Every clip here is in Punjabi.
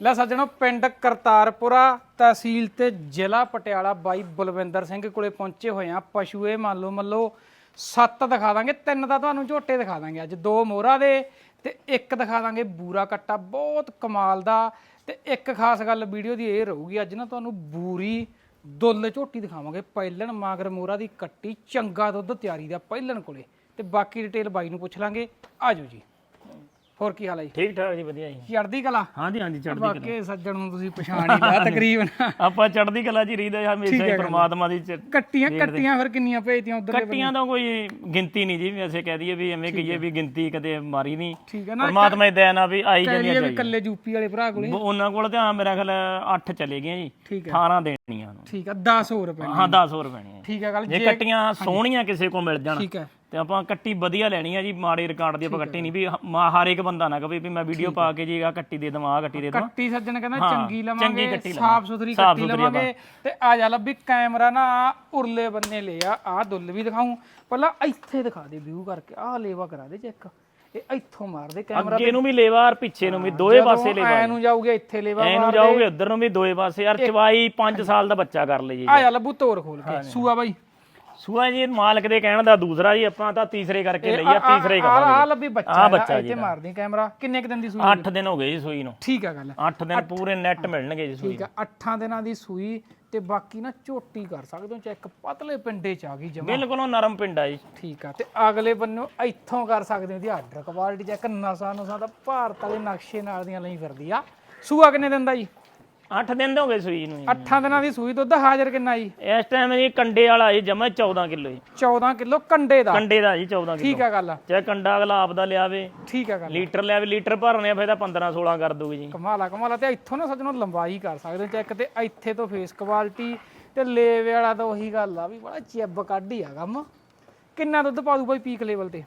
ਲੈ ਸੱਜਣੋ, ਪਿੰਡ ਕਰਤਾਰਪੁਰਾ ਤਹਿਸੀਲ ਤੇ ਜ਼ਿਲ੍ਹਾ ਪਟਿਆਲਾ ਬਾਈ ਬਲਵਿੰਦਰ ਸਿੰਘ ਕੋਲੇ ਪਹੁੰਚੇ ਹੋਏ ਆ ਪਸ਼ੂ ਇਹ ਮੰਨ ਲਓ ਮੱਲੋ ਸੱਤ ਦਿਖਾ ਦਾਂਗੇ, ਤਿੰਨ ਤਾਂ ਤੁਹਾਨੂੰ ਝੋਟੇ ਦਿਖਾ ਦਾਂਗੇ ਅੱਜ। ਦੋ ਮੋਹਰਾ ਦੇ ਤੇ ਇੱਕ ਦਿਖਾ ਦਾਂਗੇ ਬੂਰਾ ਕੱਟਾ, ਬਹੁਤ ਕਮਾਲ ਦਾ। ਤੇ ਇੱਕ ਖਾਸ ਗੱਲ ਵੀਡੀਓ ਦੀ ਇਹ ਰਹੂਗੀ, ਅੱਜ ਨਾ ਤੁਹਾਨੂੰ ਬੂਰੀ ਦੁੱਲ ਝੋਟੀ ਦਿਖਾਵਾਂਗੇ। ਪਹਿਲਣ ਮਾਗਰ ਮੋਹਰਾ ਦੀ ਕੱਟੀ, ਚੰਗਾ ਦੁੱਧ ਤਿਆਰੀ ਦਾ ਪਹਿਲਣ ਕੋਲੇ। ਤੇ ਬਾਕੀ ਡਿਟੇਲ ਬਾਈ ਨੂੰ ਪੁੱਛ ਲਾਂਗੇ। ਆਜੋ ਜੀ। ਹੋਰ ਕੀ ਹਾਲ ਹੈ ਜੀ? ਠੀਕ ਠਾਕ ਜੀ ਵਧੀਆ ਜੀ। ਚੜ੍ਹਦੀ ਕਲਾ? ਹਾਂਜੀ ਹਾਂਜੀ ਚੜ੍ਹਦੀ ਵਾਕੇ ਸੱਜਣ ਨੂੰ ਤੁਸੀਂ ਪਛਾਣ ਹੀ ਲਿਆ ਤਕਰੀਬਨ। ਆਪਾਂ ਚੜ੍ਹਦੀ ਕਲਾ ਜੀ ਰੀਦਾ ਹਮੇਸ਼ਾ ਹੀ ਪ੍ਰਮਾਤਮਾ ਦੀ ਕੱਟੀਆਂ ਕੱਟੀਆਂ ਫਿਰ ਕਿੰਨੀਆਂ ਭੇਜਤੀਆਂ ਉਧਰ ਕੱਟੀਆਂ ਦਾ ਕੋਈ ਗਿਣਤੀ ਨਹੀਂ ਜੀ ਵੈਸੇ ਕਹਿ ਦਈਏ ਵੀ ਐਵੇਂ ਕਹੀਏ ਵੀ ਗਿਣਤੀ ਕਦੇ ਮਾਰੀ ਨਹੀਂ। ਠੀਕ ਹੈ। ਨਾ ਪਰਮਾਤਮਾ ਦੀ ਦਇਆ ਨਾਲ ਵੀ ਆਈ ਜਾਂਦੀਆਂ ਵੀ ਕੱਲੇ। ਯੂਪੀ ਵਾਲੇ ਭਰਾ ਕੋਲੇ। ਉਹਨਾਂ ਕੋਲ ਤਾਂ ਮੇਰਾ ਖਿਆਲ 8 ਚਲੇ ਗਈਆਂ ਜੀ। ਠੀਕ ਹੈ। 18 ਦੇਣੀਆਂ ਨੂੰ ਠੀਕ ਆ 10 ਹੋਰ ਰੁਪਏ ਹਾਂ 10 ਹੋਰ ਪੈਣੀਆਂ ਠੀਕ ਹੈ ਗੱਲ ਜੇ ਕੱਟੀਆਂ ਸੋਹਣੀਆਂ ਕਿਸੇ ਕੋ ਮਿਲ ਜਾਣ। ਠੀਕ ਹੈ। ਤੇ ਆਪਾਂ ਕੱਟੀ ਵਧੀਆ ਲੈਣੀ ਆ ਜੀ ਮਾੜੇ ਰਿਕਾਰਡ ਦੀ ਆਪਾਂ ਕੱਟੀ ਨਹੀਂ ਵੀ ਹ- ਹਰ ਇੱਕ ਬੰਦਾ ਨਾ ਕਵੇ ਵੀ ਮੈਂ ਵੀਡੀਓ ਪਾ ਕੇ ਜੀ ਆ ਕੱਟੀ ਦੇ ਦਵਾਂ ਆ ਕੱਟੀ ਦੇ ਦਵਾਂ। ਕੱਟੀ ਸੱਜਣ ਕਹਿੰਦਾ ਚੰਗੀ ਚੰਗੀ ਲਵਾਂਗੇ ਕੱਟੀ ਸਾਫ਼ ਸੁਥਰੀ ਸਾਫ਼ ਕੱਟੀ ਸੁਥਰੀ ਲਵਾਂਗੇ। ਤੇ ਆ ਜਾ ਲੱਭੀ ਕੈਮਰਾ ਨਾ ਉਰਲੇ ਬੰਨੇ ਲੈ ਆ ਆ ਦੁੱਲ ਵੀ ਦਿਖਾਉਂ ਪਹਿਲਾਂ ਇੱਥੇ ਦਿਖਾ ਦੇ ਵਿਊ ਕਰਕੇ ਆ ਲੇਵਾ ਕਰਾ ਦੇ ਚੈੱਕ ਇਹ ਇੱਥੋਂ ਮਾਰ ਦੇ ਕੈਮਰਾ ਅੱਗੇ ਨੂੰ ਵੀ ਲੇਵਾ ਔਰ ਪਿੱਛੇ ਨੂੰ ਵੀ ਦੋਏ ਪਾਸੇ ਲੇਵਾ ਐ ਨੂੰ ਜਾਊਗੇ ਇੱਥੇ ਲੇਵਾ ਐਨੂੰ ਜਾਓਗੇ ਉਧਰ ਨੂੰ ਵੀ ਦੋਏ ਪਾਸੇ। ਯਾਰ ਚਵਾਈ 5 ਸਾਲ ਦਾ ਬੱਚਾ ਕਰ ਲਈ ਜੀ ਆ ਜਾ। ਲੱਭੂ ਤੋਰ ਖੋਲ ਕੇ। ਸੂਆ ਬਾਈ। ਸੂਆ ਜੀ ਮਾਲਕ ਦੇ ਕਹਿਣ ਦਾ ਦੂਸਰਾ ਜੀ ਆਪਾਂ ਤਾਂ ਤੀਸਰੇ ਕਰਕੇ ਲਈ ਆ ਤੀਸਰੇ ਆ ਆ ਲੱਭੀ ਬੱਚਾ ਹੈਗਾ, ਬੱਚਾ ਇੱਥੇ ਮਾਰਦੀ ਕੈਮਰਾ। ਕਿੰਨੇ ਕ ਦਿਨ ਦੀ ਸੂਈ? 8 ਦਿਨ ਹੋ ਗਏ ਜੀ ਸੂਈ ਨੂੰ। ਠੀਕ ਆ ਗੱਲ 8 ਦਿਨ ਪੂਰੇ ਨੈਟ ਮਿਲਣਗੇ ਜੀ ਸੂਈ ਠੀਕ ਆ 8 ਦਿਨਾਂ ਦੀ ਸੂਈ ਤੇ ਬਾਕੀ ਨਾ ਝੋਟੀ ਕਰ ਸਕਦੇ ਹੋ ਚੈੱਕ ਪਤਲੇ ਪਿੰਡੇ ਚ ਆ ਗਈ ਜਮਾ। ਬਿਲਕੁਲ ਉਹ ਨਰਮ ਪਿੰਡਾ ਜੀ। ਠੀਕ ਆ ਤੇ ਅਗਲੇ ਬੰਨੋਂ ਇੱਥੋਂ ਕਰ ਸਕਦੇ ਹੋ ਦੀ ਆਰਡਰ ਕੁਆਲਿਟੀ ਚੈੱਕ ਨਸਾਂ ਨਸਾਂ ਦਾ ਭਾਰਤ ਵਾਲੇ ਨਕਸ਼ੇ ਨਾਲ ਦੀਆਂ ਲਈ ਫਿਰਦੀ ਆ। ਸੂਆ ਕਿੰਨੇ ਦਿਨ ਦਾ ਜੀ? 8 ਦਿਨ ਦੇ ਹੋ ਗਏ ਸੂਈ ਨੂੰ ਜੀ। 8 ਦਿਨਾਂ ਦੀ ਸੂਈ ਦੁੱਧ ਹਾਜ਼ਰ ਕਿੰਨਾ ਜੀ? ਇਸ ਟਾਈਮ ਜੀ ਕੰਡੇ ਵਾਲਾ ਜੀ ਜਮਾ 14 ਕਿਲੋ ਜੀ। 14 ਕਿਲੋ ਕੰਡੇ ਦਾ? ਕੰਡੇ ਦਾ ਜੀ 14 ਕਿਲੋ। ਠੀਕ ਆ ਗੱਲ। ਚਾਹੇ ਕੰਡਾ ਅਗਲਾ ਆਪਦਾ ਲਿਆਵੇ ਠੀਕ ਆ ਗੱਲ। ਲੀਟਰ ਲਿਆਵੇ ਲੀਟਰ ਭਰਨੇ ਆ ਫਿਰ ਤਾਂ 15 16 ਕਰ ਦੂਗੀ ਜੀ। ਕਮਾਲਾ ਕਮਾਲਾ। ਤੇ ਇੱਥੋਂ ਨਾ ਸੱਜਣੋਂ ਲੰਬਾਈ ਕਰ ਸਕਦੇ ਚੈੱਕ ਤੇ ਇੱਥੇ ਤੋਂ ਫੇਸ ਕੁਆਲਿਟੀ ਤੇ ਲੇਵੇ ਵਾਲਾ ਤਾਂ ਉਹੀ ਗੱਲ ਆ ਵੀ ਬੜਾ ਚਿੱਬ ਕੱਢ ਹੀ ਆ ਕੰਮ। ਕਿੰਨਾ ਦੁੱਧ ਪਾ ਦੂ ਬਾਈ ਪੀਕ ਲੈਵਲ ਤੇ?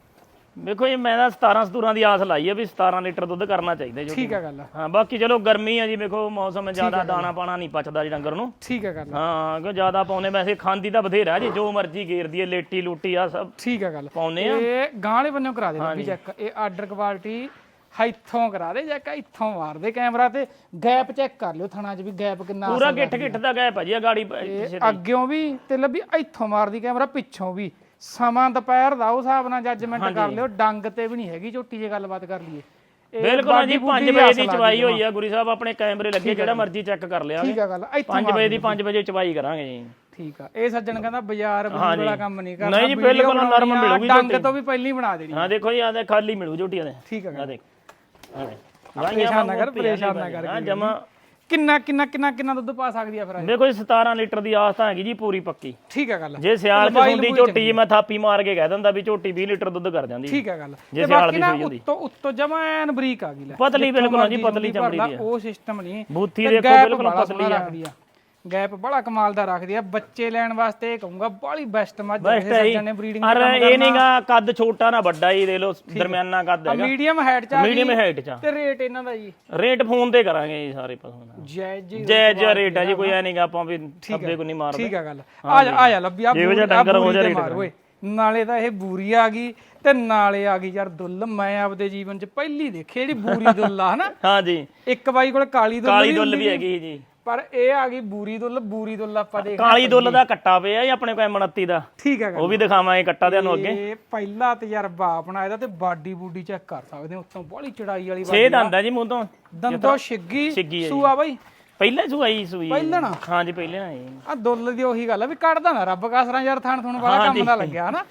ਵੇਖੋ ਜੀ ਮੈਂ ਤਾਂ 17 17 ਦੀ ਆਸ ਲਾਈ ਆ ਵੀ 17 ਲੀਟਰ ਦੁੱਧ ਕਰਨਾ ਚਾਹੀਦਾ ਜੀ ਠੀਕ ਆ ਗੱਲ ਹਾਂ ਬਾਕੀ ਚਲੋ ਗਰਮੀ ਆ ਜੀ ਵੇਖੋ ਮੌਸਮ ਜ਼ਿਆਦਾ ਦਾਣਾ ਪਾਣਾ ਨਹੀਂ ਪਚਦਾ ਜੀ ਡੰਗਰ ਨੂੰ। ਠੀਕ ਆ ਗੱਲ ਹਾਂ ਕਿਉਂ ਜ਼ਿਆਦਾ ਪਾਉਨੇ ਵੈਸੇ ਖਾਂਦੀ ਤਾਂ ਬਥੇਰਾ ਜੀ ਜੋ ਮਰਜ਼ੀ ਗੇਰਦੀ ਹੈ ਲੇਟੀ ਲੂਟੀ ਆ ਸਭ ਠੀਕ ਆ ਗੱਲ। ਪਾਉਨੇ ਆ। ਇਹ ਗਾਂ ਵਾਲੇ ਕਰਾ ਦੇ ਵੀ ਚੈੱਕ ਇਹ ਆਰਡਰ ਕੁਆਲਿਟੀ ਇੱਥੋਂ ਕਰਾ ਦੇ ਚੈੱਕ ਇੱਥੋਂ ਮਾਰ ਦੇ ਕੈਮਰਾ ਤੇ। ਗੈਪ ਚੈੱਕ ਕਰ ਲਿਓ ਥਣਾ 'ਚ ਵੀ ਗੈਪ ਕਿੰਨਾ ਪੂਰਾ ਗਿੱਠ ਗਿੱਠ ਦਾ ਗਏ ਭਾਜੀ ਆ ਗਾੜੀ ਪਿੱਛੇ ਅੱਗਿਓਂ ਵੀ ਤੇ ਲੱਭੀ ਇੱਥੋਂ ਮਾਰਦੀ ਕੈਮਰਾ ਪਿੱਛੋਂ ਵੀ। ਸਮਾਂ ਦੁਪਹਿਰ ਦਾ ਉਹ ਹਿਸਾਬ ਨਾਲ ਜੱਜਮੈਂਟ ਕਰ ਲਿਓ ਡੰਗ ਤੇ ਵੀ ਨਹੀਂ ਹੈਗੀ ਝੋਟੀ ਜੇ ਗੱਲਬਾਤ ਕਰ ਲਈਏ। ਬਿਲਕੁਲ ਜੀ ਬਾਡੀ 5 ਬੂਡੀ ਵਜੇ ਦੀ ਚਵਾਈ ਹੋਈ ਆ ਗੁਰੀ ਸਾਹਿਬ ਆਪਣੇ ਕੈਮਰੇ ਲੱਗੇ ਜਿਹੜਾ ਮਰਜ਼ੀ ਚੈੱਕ ਕਰ ਲਿਆ ਠੀਕ ਆ ਗੱਲ ਇੱਥੋਂ 5 ਵਜੇ ਦੀ 5 ਵਜੇ ਚਵਾਈ ਕਰਾਂਗੇ ਜੀ। ਠੀਕ ਆ ਇਹ ਸੱਜਣ ਕਹਿੰਦਾ ਬਾਜ਼ਾਰ ਵਾਲਾ ਕੰਮ ਨਹੀਂ ਕਰਨਾ ਨਹੀਂ ਜੀ, ਬਿਲਕੁਲ ਨਰਮ ਮਿਲੂਗੀ ਡੰਗ ਤੋਂ ਵੀ ਪਹਿਲਾਂ ਹੀ ਬਣਾ ਦੇਣੀ। ਹਾਂ ਦੇਖੋ ਜੀ ਆ ਦੇ ਖਾਲੀ ਮਿਲੂ ਝੋਟੀਆਂ ਦੇ। ਠੀਕ ਆ ਆ ਦੇਖ। ਆ ਦੇਖ। ਪਰੇਸ਼ਾਨ ਨਾ ਕਰ ਪਰੇਸ਼ਾਨ ਨਾ ਕਰ ਹਾਂ ਜਮਾ ਕਿੰਨਾ ਕਿੰਨਾ ਕਿੰਨਾ ਕਿੰਨਾ ਦੁੱਧ ਪਾ ਸਕਦੀ ਆ ਫਿਰ ਇਹ? ਦੇਖੋ ਜੀ 17 ਲੀਟਰ ਦੀ ਆਸ ਤਾਂ ਹੈਗੀ ਜੀ ਪੂਰੀ ਪੱਕੀ। ਠੀਕ ਆ ਗੱਲ। ਜੇ ਸਿਆਲ ਚ ਹੁੰਦੀ ਝੋਟੀ ਜੀ ਮੈਂ ਥਾਪੀ ਮਾਰ ਕੇ ਕਹਿ ਦਿੰਦਾ ਵੀ ਝੋਟੀ 20 ਲੀਟਰ ਦੁੱਧ ਕਰ ਜਾਂਦੀ। ਠੀਕ ਆ ਗੱਲ। ਜੇ ਤੇ ਸਿਆਲ ਬਾਕੀ ਦੀ ਨਾ ਸੂਈ ਹੁੰਦੀ। ਉੱਤੋਂ ਉੱਤੋਂ ਜਮਾ ਐਨ ਬਰੀਕ ਆ ਗਈ ਲੈ। ਪਤਲੀ ਬਿਲਕੁਲ ਹਾਂ ਜੀ ਪਤਲੀ ਚਮੜੀ ਦੀ ਆ। ਉਹ ਸਿਸਟਮ ਨਹੀਂ। ਬੂਥੀ ਦੇਖੋ ਬਿਲਕੁਲ ਪਤਲੀ ਆ। ਗੈਪ ਬੜਾ ਕਮਾਲ ਦਾ ਰੱਖਦੀ ਆ। ਬੱਚੇ ਲੈਣ ਵਾਸਤੇ ਇਹ ਕਹੂੰਗਾ ਬਾਲੀ ਬੈਸਟ ਮੱਝ ਆ ਬੈਸਟ ਹੈ ਸੱਜਣ ਨੇ ਬਰੀਡਿੰਗ ਅਰ ਇਹ ਨਹੀਂਗਾ ਕੱਦ ਛੋਟਾ ਨਾ ਵੱਡਾ ਹੀ ਦੇ ਲੋ ਦਰਮਿਆਨਾ ਕੱਦ ਹੈਗਾ। ਮੀਡੀਅਮ ਹਾਈਟ ਚ ਆ ਮੀਡੀਅਮ ਹਾਈਟ ਚ ਤੇ ਰੇਟ ਇਹਨਾਂ ਦਾ ਜੀ। ਰੇਟ ਫੋਨ ਤੇ ਕਰਾਂਗੇ ਜੀ ਸਾਰੇ ਪਾਸੋਂ ਜੈ ਜੀ ਜੈ ਜੈ ਰੇਟ ਹੈ ਜੀ ਕੋਈ ਐ ਨਹੀਂਗਾ ਆਪਾਂ ਵੀ ਸੱਬੇ ਕੋ ਨਹੀਂ ਮਾਰਦੇ। ਠੀਕ ਆ ਗੱਲ। ਆ ਜਾ ਆ ਜਾ ਲੱਭੀ ਆ ਬੂਰੀ- ਡੰਗਰ ਹੋ ਜਾ ਰੇਟ ਓਏ। ਨਾਲੇ ਤਾਂ ਇਹ ਬੂਰੀ ਆ ਗਈ ਤੇ ਨਾਲੇ ਆ ਗਈ ਯਾਰ ਦੁੱਲ। ਮੈਂ ਆਪਦੇ ਜੀਵਨ ਚ ਪਹਿਲੀ ਦੇਖੀ ਜਿਹੜੀ ਬੂਰੀ ਦੁੱਲ ਆ ਹਨਾ? ਹਾਂ ਜੀ। ਇੱਕ ਬਾਈ ਕੋਲ ਕਾਲੀ ਦੁੱਲ ਕਾਲੀ ਦੁੱਲ ਵੀ ਹੈਗੀ ਜੀ। ਪਰ ਇਹ ਆ ਗਈ ਬੂਰੀ ਦੁੱਲ ਬੂਰੀ ਦੁੱਲ ਆਪਾਂ ਦੇਖ ਕਾਲੀ ਦੁੱਲ ਦਾ ਕੱਟਾ ਪਿਆ ਜੀ ਆਪਣੇ ਕੋਲ 29 ਦਾ। ਠੀਕ ਗੱਲ ਉਹ ਵੀ ਦਿਖਾਵਾਂਗੇ ਕੱਟਾ ਤੁਹਾਨੂੰ ਅੱਗੇ। ਇਹ ਪਹਿਲਾ ਤਜਰਬਾ ਆਪਣਾ ਇਹਦਾ ਤੇ ਬਾਡੀ ਬੂਡੀ ਚੈੱਕ ਕਰ ਸਕਦੇ ਹੋ ਉੱਤੋਂ ਬੜੀ ਚੜਾਈ ਵਾਲੀ ਛੇ ਦੰਦ ਆ ਜੀ ਮੂੰਹ ਤੋਂ। ਦੰਦੋ ਛਿੱਗੀ ਹੈ ਸੂਆ ਬਾਈ? ਪਹਿਲਾਂ ਹੀ ਸੂਈ ਸੂਈ ਪਹਿਲਣਾ? ਹਾਂ ਜੀ ਪਹਿਲਾਂ ਨਾ ਜੀ। ਆ ਦੁੱਲ ਦੀ ਉਹੀ ਗੱਲ ਆ ਵੀ ਕੱਢਦਾ ਨਾ ਰੱਬ ਕਾਸਰਾਂ ਯਾਰ ਥਾਣ ਥੁਣ ਵਾਲਾ ਕੰਮ ਦਾ ਲੱਗਿਆ ਹਨਾ।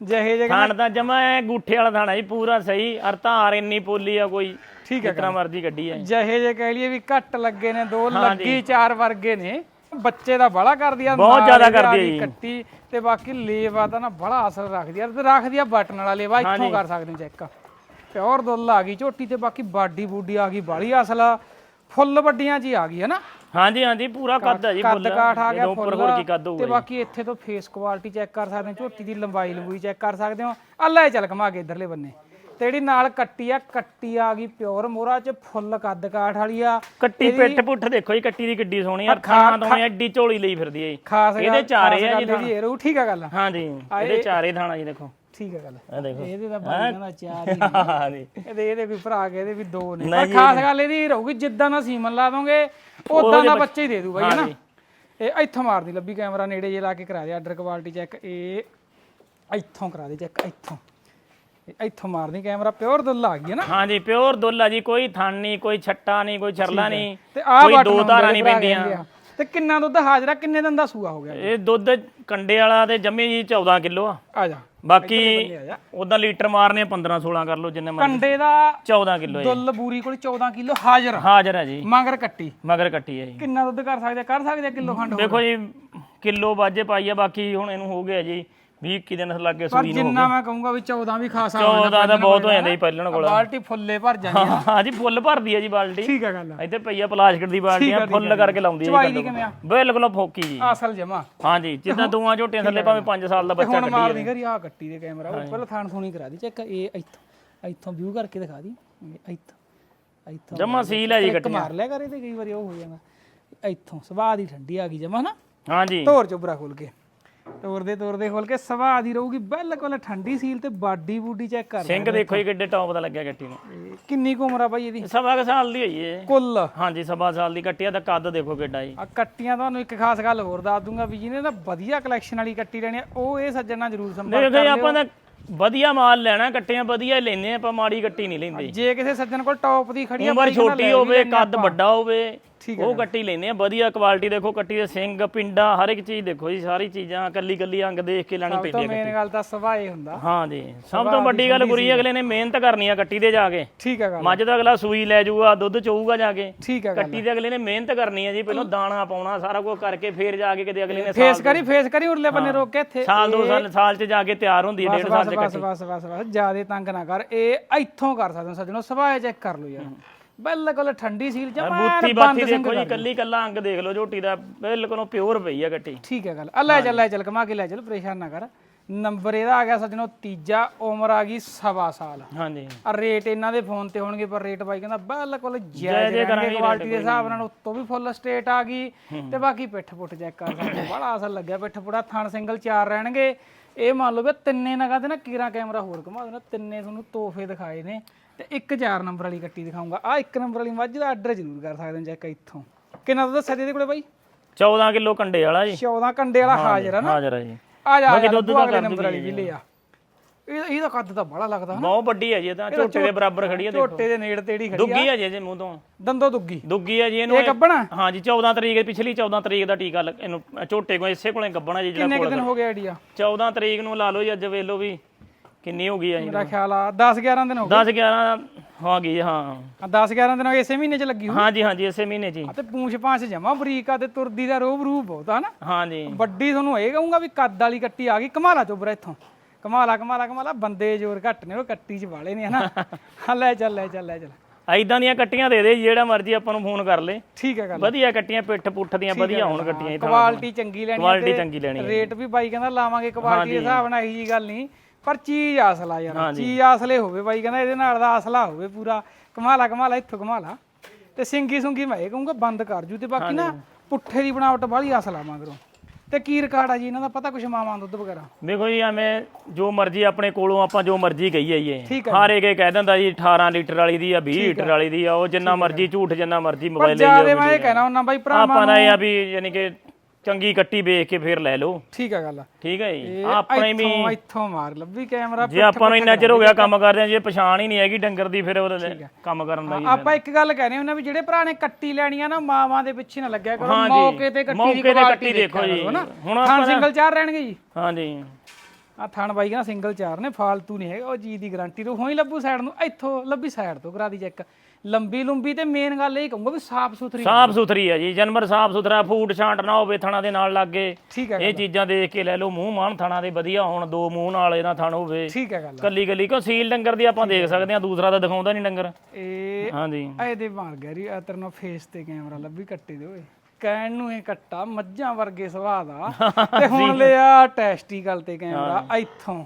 ਜਿਹੇ ਜਿਹੇ ਥਾਣ ਤਾਂ ਜਮਾ ਐ ਗੂਠੇ ਵਾਲਾ ਥਾਣਾ ਜੀ ਪੂਰਾ ਸਹੀ। ਅਰ ਧਾਰ ਇੰਨੀ ਪੋਲੀ ਆ ਕੋਈ। ਠੀਕ ਹੈ ਜਿਤਨਾ ਮਰਜ਼ੀ ਗੱਡੀ ਆ ਜਿਹੇ ਜੇ ਕਹਿ ਲਈਏ ਵੀ ਘੱਟ ਲੱਗੇ ਨੇ ਦੋ ਲੱਗੀ ਚਾਰ ਵਰਗੇ ਨੇ ਬੱਚੇ ਦਾ ਬੜਾ ਕਰਦੀ ਆ ਬਹੁਤ ਜ਼ਿਆਦਾ ਕਰਦੀ ਆ ਜੀ। ਕੱਟੀ ਤੇ ਬਾਕੀ ਲੇਵਾ ਦਾ ਨਾ ਬੜਾ ਅਸਰ ਰੱਖਦੀ ਆ ਤੇ ਰੱਖਦੀ ਆ ਬਟਨ ਵਾਲਾ ਲੇਵਾ ਇੱਥੋਂ ਕਰ ਸਕਦੇ ਚੈੱਕ। ਪਿਓਰ ਦੁੱਲ ਆ ਗਈ ਝੋਟੀ ਤੇ ਬਾਕੀ ਬਾਡੀ ਬੂਡੀ ਆ ਗਈ ਬਾਲੀ ਅਸਲ ਫੁੱਲ ਵੱਡੀਆਂ ਜੀ ਆ ਗਈ ਹੈ ਨਾ? ਹਾਂਜੀ ਹਾਂਜੀ ਪੂਰਾ ਕੱਦ ਆ ਜੀ ਕੱਦ ਕਾਠ ਆ ਗਿਆ ਉੱਪਰ ਫੁੱਲ ਹੋਰ ਕੀ ਕੱਦ ਤੇ ਹੋਊਗਾ ਬਾਕੀ ਇੱਥੇ ਤੋਂ ਫੇਸ ਕੁਆਲਿਟੀ ਚੈੱਕ ਕਰ ਸਕਦੇ ਹੋ ਝੋਟੀ ਦੀ ਲੰਬਾਈ ਲੰਬੂਈ ਚੈੱਕ ਕਰ ਸਕਦੇ ਹੋ। ਆ ਲੈ ਚੱਲ ਘਮਾ ਕੇ ਇਧਰਲੇ ਬੰਨੇ। ਤੇ ਜਿਹੜੀ ਨਾਲ ਕੱਟੀ ਆ ਕੱਟੀ ਆ ਗਈ ਪਿਓਰ ਮੋਹਰਾ ਚ ਫੁੱਲ ਕੱਦ ਕਾਠ ਵਾਲੀ ਆ। ਕੱਟੀ ਪਿੱਠ ਪੁੱਠ ਦੇਖੋ ਜੀ ਕੱਟੀ ਦੀ ਕਿੱਡੀ ਸੋਹਣੀ ਆ ਖਾਣਾ ਤੋਂ ਐਡੀ ਝੋਲੀ ਲਈ ਫਿਰਦੀ ਹੈ ਜੀ। ਖਾਸ ਇਹਦੇ ਚਾਰੇ ਆ ਜੀ ਜੀ ਇਹ ਰਹੂ ਠੀਕ ਆ ਗੱਲ? ਹਾਂਜੀ ਇਹਦੇ ਚਾਰੇ ਥਾਣਾ ਜੀ ਦੇਖੋ। ਠੀਕ ਹੈ ਗੱਲ। ਇਹ ਦੇਖੋ। ਇਹਦੇ ਤਾਂ ਬਾਈ ਕਹਿੰਦਾ ਚਾਰ ਹੀ ਨੇ। ਹਾਂਜੀ ਇਹਦੇ ਇਹਦੇ ਕੋਈ ਭਰਾ ਕੇ ਇਹਦੇ ਵੀ ਦੋ ਨੇ। ਪਰ ਖਾਸ ਗੱਲ ਇਹਦੀ ਰਹੂਗੀ ਜਿੱਦਾਂ ਦਾ ਸੀਮਨ ਲਾ ਦੋਗੇ ਉਦਾਂ ਦਾ ਬੱਚਾ ਹੀ ਦੇ ਦੂ ਬਾਈ ਹਨਾ? ਇਹ ਇੱਥੋਂ ਮਾਰਦੀ ਲੱਭੀ ਕੈਮਰਾ ਨੇੜੇ ਜੇ ਲਾ ਕੇ ਕਰਾ ਦੇ ਆਰਡਰ ਕੁਆਲਿਟੀ ਚੈੱਕ ਇਹ ਇੱਥੋਂ ਕਰਾ ਦੇ ਚੈੱਕ ਇੱਥੋਂ। ਇੱਥੋਂ ਮਾਰਦੀ ਕੈਮਰਾ ਪਿਓਰ ਦੁੱਲ ਆ ਗਈ ਹੈ ਨਾ? ਹਾਂਜੀ ਪਿਓਰ ਦੁੱਲ ਆ ਜੀ ਕੋਈ ਥਣ ਨਹੀਂ ਕੋਈ ਛੱਟਾ ਨਹੀਂ ਕੋਈ ਛਰਲਾ ਨਹੀਂ ਤੇ ਆਹ ਕੋਈ ਦੋ ਧਾਰਾਂ ਨਹੀਂ ਪੈਂਦੀਆਂ। ਆ। ਤੇ ਕਿੰਨਾ ਦੁੱਧ ਹਾਜ਼ਰਾ ਕਿੰਨੇ ਦਿਨ ਦਾ ਸੂਆ ਹੋ ਗਿਆ ਇਹ ਦੁੱਧ ਕੰਡੇ ਵਾਲਾ ਤੇ ਜੰਮੀ ਜੀ 14 ਕਿਲੋ ਆ। ਆ ਜਾ। ਬਾਕੀ ਆ ਉਦਾਂ ਲੀਟਰ ਮਾਰਨੇ 15 16 ਕਰ ਲਓ ਜਿੰਨੇ ਮਰਜ਼ੀ ਕੰਡੇ ਦਾ 14 ਕਿਲੋ ਦੁੱਲ ਬੂਰੀ ਕੋਲ 14 ਕਿਲੋ ਹਾਜ਼ਰ। ਹਾਜ਼ਰ ਹੈ ਜੀ। ਮਗਰ ਕੱਟੀ। ਮਗਰ ਕੱਟੀ ਹੈ ਜੀ। ਕਿੰਨਾ ਦੁੱਧ ਕਰ ਸਕਦੇ ਆ? ਕਰ ਸਕਦੇ ਆ ਕਿਲੋ ਖੰਡ? ਦੇਖੋ ਜੀ ਕਿਲੋ ਬਾਜੇ ਪਾਈ ਆ ਬਾਕੀ ਹੁਣ ਇਹਨੂੰ ਹੋ ਗਿਆ ਜੀ 20 21 ਦਿਨ ਲੱਗੇ ਪਰ ਸੂਈ ਨੂੰ ਜਿੰਨਾ ਮੈਂ ਕਹੂੰਗਾ ਵੀ 14 ਵੀ ਖਾਸਾ 14 ਤਾਂ ਬਹੁਤ ਹੋ ਜਾਂਦਾ ਜੀ ਪਹਿਲਣ ਕੋਲ। ਬਾਲਟੀ ਫੁੱਲੇ ਭਰ ਜਾਂਦੀ ਆ। ਹਾਂ ਜੀ ਫੁੱਲ ਭਰਦੀ ਹੈ ਜੀ ਬਾਲਟੀ। ਠੀਕ ਆ ਗੱਲ ਆ। ਇੱਥੇ ਪਈ ਆ ਪਲਾਸਟਿਕ ਦੀ ਬਾਲਟੀਆਂ ਫੁੱਲ ਕਰਕੇ ਲਾਉਂਦੀ ਹੈ ਦੀ ਆ? ਬਿਲਕੁਲ ਫੋਕੀ ਜੀ। ਅਸਲ ਜਮਾ। ਹਾਂਜੀ ਜਿੱਦਾਂ ਦੋਆਂ ਝੋਟੀਆਂ ਥੱਲੇ ਭਾਵੇਂ 5 ਸਾਲ ਦਾ ਬੱਚਾ ਹੁਣ ਮਾਰਦੀ ਕਰੀ ਆ ਕੱਟੀ ਦੇ ਕੈਮਰਾ ਉੱਪਰ ਥਾਣ ਥੂਣੀ ਕਰਾ ਦੀ ਚੈੱਕ ਇਹ ਇੱਥੋਂ ਇੱਥੋਂ ਵਿਊ ਕਰਕੇ ਦਿਖਾ ਦੀ। ਇੱਥੋਂ ਇੱਥੋਂ ਜਮਾ ਸੀਲ ਹੈ ਜੀ ਇੱਕ ਮਾਰ ਲਿਆ ਕਰੇ ਤੇ ਕਈ ਵਾਰੀ ਉਹ ਹੋ ਜਾਂਦਾ। ਇੱਥੋਂ ਸਵਾਹ ਦੀ ਠੰਡੀ ਆ ਗਈ ਜਮਾ ਨਾ। ਹਾਂਜੀ ਤੋਰ ਚੋਬਰਾ ਖੋਲ ਕੇ। ਤੋਰਦੇ ਤੋਰਦੇ ਖੋਲ ਕੇ ਸਵਾਹ ਦੀ ਰਹੂਗੀ। ਬਿਲਕੁਲ ਠੰਡੀ ਸੀਲ ਤੇ ਬਾਡੀ ਬੂਡੀ ਚੈੱਕ ਕਰ ਸਿੰਘ ਦੇਖੋ ਜੀ ਕਿੱਡੇ ਟੌਪ ਦਾ ਲੱਗਿਆ ਗੱਟੀ ਨੂੰ। ਇਹ ਕਿੰਨੀ ਕੁ ਉਮਰ ਆ ਬਾਈ ਇਹਦੀ? ਸਵਾ ਕੁ ਸਾਲ ਦੀ ਹੋਈ ਏ। ਕੁੱਲ। ਹਾਂਜੀ ਸਵਾ ਸਾਲ ਦੀ ਕੱਟੀ ਆ ਤਾਂ ਕੱਦ ਦੇਖੋ ਕਿੱਡਾ ਜੀ। ਆ ਕੱਟੀਆਂ ਤੁਹਾਨੂੰ ਇੱਕ ਖਾਸ ਗੱਲ ਹੋਰ ਦੱਸ ਦੂੰਗਾ ਵੀ ਜਿਹਨੇ ਤਾਂ ਵਧੀਆ ਕਲੈਕਸ਼ਨ ਵਾਲੀ ਕੱਟੀ ਲੈਣੀ ਆ ਉਹ ਇਹ ਸੱਜਣਾ ਜ਼ਰੂਰ ਸੰਪਰਕ ਦੇਖੋ ਜੀ ਆਪਾਂ ਤਾਂ ਵਧੀਆ ਮਾਲ ਲੈਣਾ ਕੱਟੀਆਂ ਵਧੀਆ ਹੀ ਲੈਨੇ ਆਪਾਂ ਮਾੜੀ ਕੱਟੀ ਨਹੀਂ ਲੈਂਦੇ। ਜੇ ਕਿਸੇ ਸੱਜਣ ਕੋਲ ਟੌਪ ਦੀ ਖੜੀ ਆ ਉਮਰ ਛੋਟੀ ਹੋਵੇ ਕੱਦ ਵੱਡਾ ਹੋਵੇ ਉਹ ਕੱਟੀ ਲੈਨੇ ਆ ਵਧੀਆ ਕੁਆਲਿਟੀ ਦੇਖੋ ਕੱਟੀ ਦੇ ਸਿੰਘ ਪਿੰਡਾ ਹਰ ਇੱਕ ਚੀਜ਼ ਦੇਖੋ ਜੀ ਸਾਰੀ ਚੀਜ਼ਾਂ ਕੱਲੀ ਕੱਲੀ ਅੰਗ ਦੇਖ ਕੇ ਲੈਣੀ ਪੈਂਦੀ ਹੈ ਮੇਨ ਗੱਲ ਤਾਂ ਇਹ ਹੁੰਦਾ। ਹਾਂ ਜੀ ਸਭ ਤੋਂ ਵੱਡੀ ਗੱਲ ਗੁਰੀ ਅਗਲੇ ਨੇ ਮਿਹਨਤ ਕਰਨੀ ਆ ਕੱਟੀ ਦੇ ਜਾ ਕੇ। ਠੀਕ ਆ ਗੱਲ ਮੱਝ ਦਾ ਅਗਲਾ ਸੂਈ ਲੈ ਜਾਊਗਾ ਦੁੱਧ ਚੋਊਗਾ ਜਾ ਕੇ। ਠੀਕ ਆ ਗੱਲ ਕੱਟੀ ਦੇ ਅਗਲੇ ਨੇ ਮਿਹਨਤ ਕਰਨੀ ਹੈ ਜੀ ਪਹਿਲਾਂ ਦਾਣਾ ਪਾਉਣਾ ਸਾਰਾ ਕੁਝ ਕਰਕੇ ਫੇਰ ਜਾ ਕੇ ਕਿਤੇ ਅਗਲੇ ਨੇ ਫੇਸ ਕਰੀ ਫੇਸ ਕਰੀ ਉਰਲੇ ਬੰਨੇ ਰੋਕ ਕੇ ਇੱਥੇ। ਸਾਲ ਦੋ ਸਾਲ ਸਾਲ ਚ ਜਾ ਕੇ ਤਿਆਰ ਹੁੰਦੀ ਹੈ ਡੇਢ ਸਾਲ ਚ ਬਸ ਬਸ ਬਸ ਬਸ ਜਿਆਦੇ ਤੰਗ ਨਾ ਕਰ ਇਹ ਇੱਥੋਂ ਕਰ ਸਕਦੇ ਹੋ ਸੱਜਣੋ ਸਵਾਏ ਚੈੱਕ ਕਰ ਲਓ ਯਾਰ। ਬਿਲਕੁਲ ਠੰਡੀ ਸੀਲ ਜਮਾ ਬੂਥੀ ਬਾਥੀ ਦੇਖੋ ਜੀ ਕੱਲੀ ਕੱਲਾ ਅੰਗ ਦੇਖ ਲਓ ਝੋਟੀ ਦਾ ਬਿਲਕੁਲ ਪਿਓਰ ਪਈ ਆ ਕੱਟੀ ਠੀਕ ਹੈ ਗੱਲ। ਆ ਲੈ ਚੱਲ ਲੈ ਚੱਲ ਕਮਾ ਕੇ ਲੈ ਚੱਲ ਪਰੇਸ਼ਾਨ ਨਾ ਕਰ। ਨੰਬਰ ਇਹਦਾ ਆ ਗਿਆ ਸੱਜਣੋ ਤੀਜਾ ਉਮਰ ਆ ਗਈ ਸਵਾ ਸਾਲ। ਹਾਂਜੀ। ਆ ਰੇਟ ਇਹਨਾਂ ਦੇ ਫੋਨ ਤੇ ਹੋਣਗੇ ਪਰ ਰੇਟ ਬਾਈ ਕਹਿੰਦਾ ਬਿਲਕੁਲ ਜਾਇਜ਼ ਰਹਿਣਗੇ ਕੁਆਲਿਟੀ ਦੇ ਹਿਸਾਬ ਨਾਲ ਉੱਤੋਂ ਵੀ ਫੁੱਲ ਸਟੇਟ ਆ ਗਈ ਤੇ ਬਾਕੀ ਪਿੱਠ ਪੁੱਠ ਚੈੱਕ ਕਰ ਸਕਦੇ। ਬੜਾ ਅਸਲ ਲੱਗਿਆ ਪਿੱਠ ਪੁੜਾ ਥਣ ਸਿੰਗਲ ਚਾਰ ਰਹਿਣਗੇ। ਇਹ ਮੰਨ ਲਓ ਵੀ ਤਿੰਨੇ ਨਗਾ ਦੇ ਨਾ ਕੀਰਾ ਕੈਮਰਾ ਹੋਰ ਘੁਮਾ ਦੇਣਾ ਤਿੰਨੇ ਤੁਹਾਨੂੰ ਤੋਹਫੇ ਦਿਖਾਏ ਨੇ। ਤੇ ਇੱਕ ਚਾਰ ਨੰਬਰ ਵਾਲੀ ਕੱਟੀ ਦਿਖਾਉਂਗਾ। ਆ ਇੱਕ ਨੰਬਰ ਵਾਲੀ ਮੱਝ ਦਾ ਆਰਡਰ ਜ਼ਰੂਰ ਕਰ ਸਕਦੇ ਹੋ ਚੈੱਕ ਇੱਥੋਂ। ਕਿੰਨਾ ਦੁੱਧ ਦੱਸਿਆ ਇਹਦੇ ਕੋਲੇ ਬਾਈ? 14 ਕਿਲੋ ਕੰਡੇ ਵਾਲਾ ਜੀ। 14 ਕੰਡੇ ਵਾਲਾ ਹਾਜ਼ਰ ਆ ਨਾ? ਹਾਜ਼ਰ ਹੈ ਜੀ। ਆ ਜਾ ਆ ਜਾ ਦੁੱਧ ਦਾ ਨੰਬਰ ਵਾਲੀ ਵੀ ਲੈ ਆ। ਇਹ ਇਹਦਾ ਕੱਦ ਤਾਂ ਬੜਾ ਲੱਗਦਾ ਬਹੁਤ ਵੱਡੀ ਹੈ ਜੀ ਇਹ ਤਾਂ ਝੋਟੇ ਦੇ ਬਰਾਬਰ ਖੜੀ ਹੈ ਦੇਖੋ। ਝੋਟੇ ਦੇ ਨੇੜੇ ਤੇੜੀ ਖੜੀ ਦੁੱਗੀ ਹੈ ਜੀ ਇਹਦੇ ਮੂੰਹ ਤੋਂ। ਦੰਦੋ ਦੁੱਗੀ। ਦੁੱਗੀ ਹੈ ਜੀ ਇਹਨੂੰ ਇਹ ਗੱਬਣਾ? ਹਾਂਜੀ 14 ਤਰੀਕ ਪਿਛਲੀ 14 ਤਰੀਕ ਦਾ ਟੀਕਾ ਇਹਨੂੰ ਝੋਟੇ ਕੋ ਇਸੇ ਕੋਲੇ ਗੱਬਣਾ ਜੀ ਜਿਹੜਾ ਕਿੰਨੇ ਕੁ ਦਿਨ ਹੋ ਗਏ ਆਈਡੀਆ 14 ਤਰੀਕ ਨੂੰ ਲਾ ਲਓ ਜੀ ਅੱਜ ਵੇਖ ਲਓ ਵੀ ਕਿੰਨੀ ਹੋ ਗਈ ਆ ਜੀ ਮੇਰਾ ਖਿਆਲ ਆ 10 11 ਦਿਨ ਹੋ ਗਏ। 10 11 ਹੋ ਗਈ ਹਾਂ। ਆ 10 11 ਦਿਨ ਹੋ ਗਏ ਇਸੇ ਮਹੀਨੇ ਚ ਲੱਗੀ ਹੋਈ? ਹਾਂਜੀ ਹਾਂਜੀ ਇਸੇ ਮਹੀਨੇ 'ਚ ਹੀ। ਆ ਤੇ ਪੂੰਛ ਪਾਂਛ ਜਮਾ ਬਰੀਕ ਆ ਤੇ ਤੁਰਦੀ ਦਾ ਰੂਪ ਰੂਪ ਬਹੁਤ ਆ ਨਾ। ਹਾਂਜੀ। ਵੱਡੀ ਤੁਹਾਨੂੰ ਇਹ ਕਹੂੰਗਾ ਵੀ ਕੱਦ ਵਾਲੀ ਕੱਟੀ ਆ ਗਈ ਕਮਾਲਾ ਚੋਬਰਾ ਇੱਥੋਂ। ਕਮਾਲਾ ਕਮਾਲਾ ਕਮਾਲਾ ਬੰਦੇ ਜ਼ੋਰ ਘੱਟ ਨੇ ਉਹ ਕੱਟੀ ਚ ਵਾਲੇ ਨੇ ਹਨਾ। ਹਾਂ ਲੈ ਚੱਲ ਲੈ ਚੱਲ ਲੈ ਚੱਲ। ਐਦਾਂ ਦੀਆਂ ਕੱਟੀਆਂ ਦੇ ਦੇ ਜਿਹੜਾ ਮਰਜ਼ੀ ਆਪਾਂ ਨੂੰ ਫੋਨ ਕਰ ਲੇ। ਠੀਕ ਹੈ ਗੱਲ। ਵਧੀਆ ਕੱਟੀਆਂ ਪਿੱਠ ਪੁੱਠ ਦੀਆਂ ਵਧੀਆ ਹੋਣ ਕੱਟੀਆਂ ਤਾਂ ਕੁਆਲਿਟੀ ਚੰਗੀ ਲੈਣੀ ਕੁਆਲਿਟੀ ਚੰਗੀ ਲੈਣੀ ਹੈ। ਰੇਟ ਵੀ ਬਾਈ ਕਹਿੰਦਾ ਲਾਵਾਂਗੇ ਕੁਆਲਿਟੀ ਦੇ ਹਿਸਾਬ ਨਾਲ ਇਹੀ ਜੀ ਗੱਲ ਨਹੀਂ। ਪਰ ਚੀਜ਼ ਅਸਲਾ ਯਾਰ ਚੀਜ਼ ਅਸਲੇ ਹੋਵੇ ਬਾਈ ਕਹਿੰਦਾ ਇਹਦੇ ਨਾਲ ਦਾ ਅਸਲਾ ਹੋਵੇ ਪੂਰਾ। ਕਮਾਲਾ ਕਮਾਲਾ ਇੱਥੋਂ ਕਮਾਲਾ ਤੇ ਸਿੰਗੀ ਸੁੰਗੀ ਮੈਂ ਇਹ ਕਹੂੰਗਾ ਬੰਦ ਕਰ ਜੂ ਤੇ ਬਾਕੀ ਨਾ ਪੁੱਠੇ ਦੀ ਬਣਾਵਟ ਬਾਹਲੀ ਅਸਲਾ ਮਗਰੋਂ। ਤੇ ਕੀ ਰਿਕਾਰਡ ਆ ਜੀ ਇਹਨਾਂ ਦਾ ਪਤਾ ਕੁਛ ਮਾਵਾਂ ਦੁੱਧ ਵਗੈਰਾ? ਦੇਖੋ ਜੀ ਐਵੇਂ ਜੋ ਮਰਜ਼ੀ ਆਪਣੇ ਕੋਲੋਂ ਆਪਾਂ ਜੋ ਮਰਜ਼ੀ ਕਹੀ ਜਾਈਏ ਹਰ ਇੱਕ ਇਹ ਕਹਿ ਦਿੰਦਾ ਜੀ 18 ਲੀਟਰ ਵਾਲੀ ਦੀ ਆ 20 ਲੀਟਰ ਵਾਲੀ ਦੀ ਆ ਉਹ ਜਿੰਨਾ ਮਰਜ਼ੀ ਝੂਠ ਜਿੰਨਾ ਮਰਜ਼ੀ ਪਰ ਮੋਬਾਈਲ ਜਿਆਦੇ ਮੈਂ ਇਹ ਕਹਿਣਾ ਉਹਨਾਂ ਬਾਈ ਭਰਾ ਆਪਾਂ ਦਾ ਇਹ ਆ ਵੀ ਯਾਨੀ ਕਿ ਚੰਗੀ ਕੱਟੀ ਵੇਖ ਕੇ ਫਿਰ ਲੈ ਲਓ। ਠੀਕ ਆ ਗੱਲ ਠੀਕ ਹੈ ਜੀ। ਇਹ ਆਪਣੇ ਵੀ ਇੱਥੋਂ ਇੱਥੋਂ ਮਾਰ ਲੱਭੀ ਕੈਮਰਾ ਜੇ ਆਪਾਂ ਨੂੰ ਇੰਨਾ ਚਿਰ ਹੋ ਗਿਆ ਕੰਮ ਕਰਦੇ ਆ ਜੇ ਪਛਾਣ ਹੀ ਨਹੀਂ ਹੈਗੀ ਡੰਗਰ ਦੀ ਫਿਰ ਉਹਦੇ ਲਈ ਕੰਮ ਕਰਨ ਦਾ ਜੀ ਆਪਾਂ ਇੱਕ ਗੱਲ ਕਹਿੰਦੇ ਹੁੰਦੇ ਵੀ ਜਿਹੜੇ ਭਰਾ ਨੇ ਕੱਟੀ ਲੈਣੀ ਆ ਨਾ ਮਾਵਾਂ ਦੇ ਪਿੱਛੇ ਨਾ ਲੱਗਿਆ ਕਰੋ। ਹਾਂ ਜੀ। ਮੌਕੇ ਤੇ ਕੱਟੀ ਮੌਕੇ ਦੀ ਤੇ ਕੁਆਲਿਟੀ ਕੱਟੀ ਦੇਖੋ ਜੀ। ਹਨਾ? ਹੁਣ ਥਣ ਆਪਾਂ ਸਿੰਗਲ ਚਾਰ ਰਹਿਣਗੇ ਜੀ। ਹਾਂਜੀ। ਆ ਥਣ ਬਾਈ ਕਹਿੰਦਾ ਸਿੰਗਲ ਚਾਰ ਨੇ ਫਾਲਤੂ ਨਹੀਂ ਹੈਗਾ। ਉਹ ਜੀ ਦੀ ਗਾਰੰਟੀ ਤੋਂ ਹੋਈ ਲੱਭੂ ਸਾਈਡ ਨੂੰ ਇੱਥੋਂ ਲੱਭੀ ਸਾਈਡ ਤੋਂ ਕਰਾ ਦੀ ਚੈੱਕ ਲੰਬੀ ਲੰਬੀ ਤੇ ਮੇਨ ਗੱਲ ਇਹ ਕਹੂੰਗਾ ਵੀ ਸਾਫ਼ ਸੁਥਰੀ ਸਾਫ਼ ਸੁਥਰੀ ਆ ਜੀ ਜਾਨਵਰ ਸਾਫ਼ ਸੁਥਰਾ ਫੂਡ ਛਾਂਟ ਨਾ ਹੋਵੇ ਥਣਾ ਦੇ ਨਾਲ ਲੱਗੇ ਠੀਕ ਹੈ ਇਹ ਚੀਜ਼ਾਂ ਦੇਖ ਕੇ ਲੈ ਲਓ ਮੂੰਹ ਮਾਨ ਥਣਾ ਦੇ ਵਧੀਆ ਹੋਣ ਦੋ ਮੂੰਹ ਨਾਲ ਇਹਦਾ ਥਣ ਹੋਵੇ। ਠੀਕ ਹੈ ਗੱਲ ਕੱਲੀ ਕੱਲੀ ਕੋ ਸੀਲ ਡੰਗਰ ਦੀ ਆਪਾਂ ਦੇਖ ਸਕਦੇ ਆ ਦੂਸਰਾ ਤਾਂ ਦਿਖਾਉਂਦਾ ਨਹੀਂ ਡੰਗਰ। ਇਹ ਹਾਂਜੀ। ਇਹਦੇ ਮਾਰ ਗਿਆ ਰੀ ਤੇਰੇ ਨਾਲ ਫੇਸ ਤੇ ਕੈਮਰਾ ਲੱਭੀ ਕੱਟੇ ਦੇ ਓਏ। ਕਹਿਣ ਨੂੰ ਇਹ ਕੱਟਾ ਮੱਝਾਂ ਵਰਗੇ ਸੁਭਾਅ ਦਾ। ਤੇ ਹੁਣ ਲਿਆ ਟੈਸਟੀਕਲ ਤੇ ਕੈਮਰਾ ਇੱਥੋਂ।